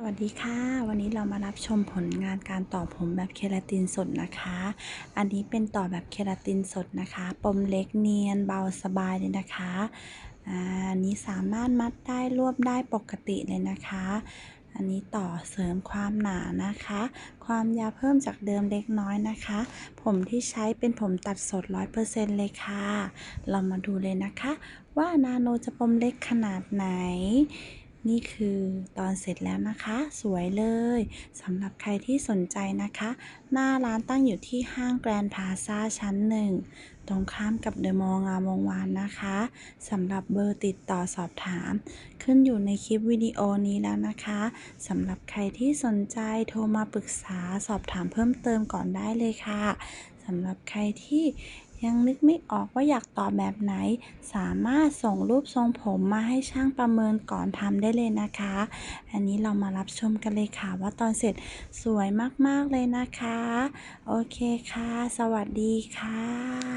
สวัสดีค่ะ วันนี้เรามารับชมผลงานการต่อผมแบบเคราตินสดนะคะ อันนี้เป็นต่อแบบเคราตินสดนะคะ ปมเล็กเนียนเบาสบายเลยนะคะอันนี้สามารถมัดได้รวบได้ปกติเลยนะคะ อันนี้ต่อเสริมความหนานะคะ ความยาวเพิ่มจากเดิมเล็กน้อยนะคะ ผมที่ใช้เป็นผมตัดสด 100%เลยค่ะ เรามาดูเลยนะคะ ว่านาโนจะปมเล็กขนาดไหน นี่คือตอนเสร็จแล้วนะคะ สวยเลยสำหรับใครที่สนใจนะคะ หน้าร้านตั้งอยู่ที่ห้างแกรนด์พาซาชั้นหนึ่งตรงข้ามกับเดอะมอลล์งามวงวานนะคะสำหรับเบอร์ติดต่อสอบถาม ขึ้นอยู่ในคลิปวิดีโอนี้แล้วนะคะสำหรับใครที่สนใจโทรมาปรึกษาสอบถามเพิ่มเติมก่อนได้เลยค่ะ สำหรับใครที่ยังนึกไม่ออกว่าอยากต่อแบบไหน สามารถส่งรูปทรงผมมาให้ช่างประเมินก่อนทำได้เลยนะคะ อันนี้เรามารับชมกันเลยค่ะว่าตอนเสร็จสวยมากๆเลยนะคะ โอเคค่ะ สวัสดีค่ะ